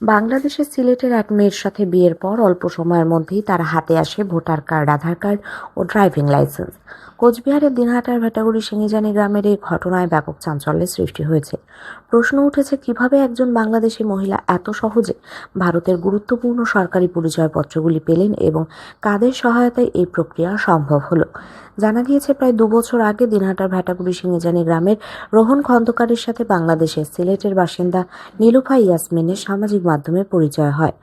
বাংলাদেশের সিলেটের এক মেয়ের সাথে বিয়ের পর অল্প সময়ের মধ্যেই তার হাতে আসে ভোটার কার্ড, আধার কার্ড ও ড্রাইভিং লাইসেন্স। কোচবিহারের দিনহাটার ভেটাগুড়ি সিঙ্গিজানি গ্রামের এই ঘটনায় ব্যাপক চাঞ্চল্যের সৃষ্টি হয়েছে। প্রশ্ন উঠেছে, কীভাবে একজন বাংলাদেশি মহিলা এত সহজে ভারতের গুরুত্বপূর্ণ সরকারি পরিচয়পত্রগুলি পেলেন এবং কাদের সহায়তায় এই প্রক্রিয়া সম্ভব হলো? জানা গিয়েছে, প্রায় দুবছর আগে দিনহাটার ভেটাগুড়ি সিঙ্গিজানি গ্রামের রোহন খন্দকারের সাথে বাংলাদেশের সিলেটের বাসিন্দা নীলুফা ইয়াসমিনের সামাজিক মাধ্যমে পরিচয় হয়।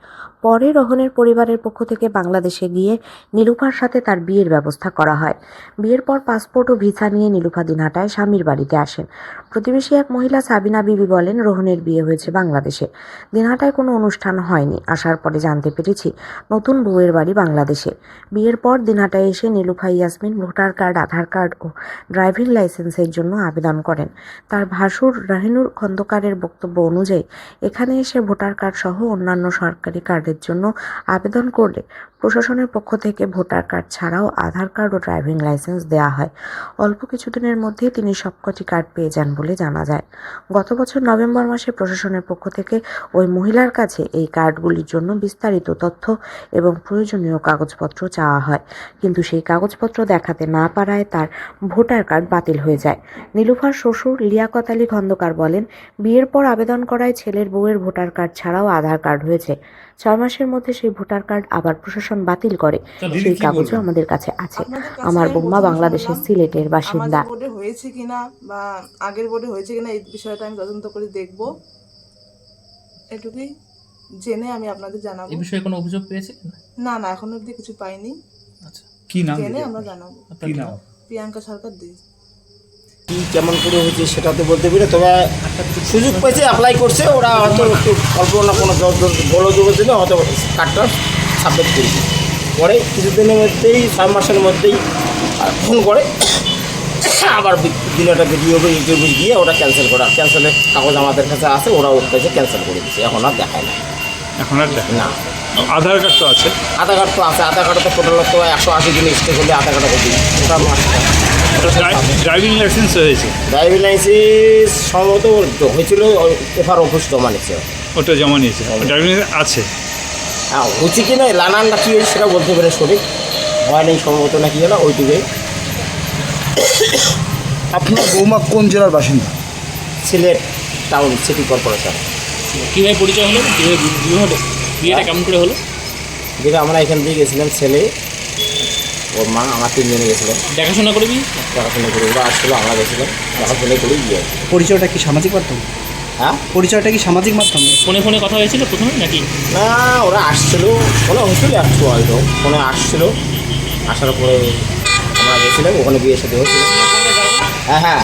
পরে রোহনের পরিবারের পক্ষ থেকে বাংলাদেশে গিয়ে নীলুফার সাথে তার বিয়ের ব্যবস্থা করা হয়। বিয়ের পর পাসপোর্ট ও ভিসা নিয়ে নীলুফা দিনহাটায় স্বামীর বাড়িতে আসেন। প্রতিবেশী এক মহিলা সাবিনা বিবি বলেন, রোহনের বিয়ে হয়েছে বাংলাদেশে। দিনহাটায় কোনো অনুষ্ঠান হয়নি। আসার পরে জানতে পেরেছি, নতুন বউয়ের বাড়ি বাংলাদেশে। বিয়ের পর দিনহাটায় এসে Nilufa Yasmin voter card, Aadhaar card ও ড্রাইভিং লাইসেন্সের জন্য আবেদন করেন। তার ভাসুর রাহিনুর খন্দকারের বক্তব্য অনুযায়ী, এখানে এসে ভোটার কার্ড সহ অন্যান্য সরকারি কার্ডের জন্য আবেদন করলে প্রশাসনের পক্ষ থেকে ভোটার কার্ড ছাড়াও আধার কার্ড ও ড্রাইভিং লাইসেন্স দেওয়া হয়। অল্প কিছুদিনের মধ্যেই তিনি সবকটি কার্ড পেয়ে যান বলে জানা যায়। গত বছর নভেম্বর মাসে প্রশাসনের পক্ষ থেকে ওই মহিলার কাছে এই কার্ডগুলির জন্য বিস্তারিত তথ্য এবং প্রয়োজনীয় কাগজপত্র চাওয়া হয়। কিন্তু সেই কাগজপত্র দেখাতে না পারায় তার ভোটার কার্ড বাতিল হয়ে যায়। নীলুফার শ্বশুর লিয়াকত আলী খন্দকার বলেন, বিয়ের পর আবেদন করায় ছেলের বউয়ের ভোটার কার্ড ছাড়াও আধার কার্ড হয়েছে। ছয় মাসের মধ্যে সেই ভোটার কার্ড আবার প্রশাসন বাতিল করে। সেই কাগজও আমাদের কাছে আছে। আমার আমি বৌমা বলতে বাংলাদেশের সিলেটের বাসিন্দা। বোর্ডে হয়েছে কিনা বা আগের বোর্ডে হয়েছে কিনা এই বিষয়টা আমি তদন্ত করে দেখব। এটুকুই জেনে আমি আপনাদের জানাব। এই বিষয়ে কোনো অভিযোগ পেয়েছিলেন না না এখনও অবধি কিছু পাইনি। আচ্ছা কি নাম জেনে আমরা জানাব। কি নাম? প্রিয়াঙ্কা সরকার দিই কি কেমন করে হয়েছে সেটা তো বলতে পারি তবে সুযোগ পেয়েছে অ্যাপ্লাই করছে ওরা হয়তো একটু অল্প না কোনো গোলযোগের জন্য হয়তো কার্ডটা সাবমিট করেছে পরে কিছুদিনের মধ্যেই ছয় মাসের মধ্যেই ফোন করে। আবার দিনটা ভিডিও ইউটিউবে গিয়ে ওটা ক্যান্সেল করা। ক্যান্সেলের কাগজ আমাদের কাছে আছে ওরা ওর কাছে ক্যান্সেল করে দিচ্ছে এখন আর দেখায় না। এখন আর দেখেন না? আধার কার্ড তো আছে? আধার কার্ড তো আছে। আধার কার্ডে তো টোটাল তো একশো আশি দিন স্টে করলে আধার কার্ড হবে। ওটা ড্রাইভিং লাইসেন্স হয়েছে? ড্রাইভিং লাইসেন্স সম্ভবত হয়েছিল এফআর অফিস জমা নিচ্ছে ওটা জমা নিয়েছে। ড্রাইভিং আছে? হ্যাঁ হচ্ছে কি না লানান না কি হয়েছে সেটা বলতে পারে সঠিক। হয় নেই সম্ভবত না কি হলো ওইটুকুই। আপনার বৌমা কোন জেলার বাসিন্দা? Sylhet town city corporation. কীভাবে পরিচয় হলো? কীভাবে বিয়ে হলো? বিয়েটা কেমন করে হলো? যেটা আমরা এখান থেকে গেছিলাম ছেলে। ওর মা আমার তিনজনে গেছিলাম। দেখাশোনা করবি? দেখাশোনা করে ওরা আসছিল আমরা গেছিলাম। দেখাশোনা করে গিয়ে পরিচয়টা কি সামাজিক মাধ্যম? হ্যাঁ? পরিচয়টা কি সামাজিক মাধ্যমে? ফোনে ফোনে কথা হয়েছিল প্রথমে নাকি? না ওরা আসছিল। ফোনে অংশই আসছিল হয়তো। ফোনে আসছিল। আসার পরে আমরা গেছিলাম ওখানে বিয়ে সাথে হয়েছিল হ্যাঁ হ্যাঁ।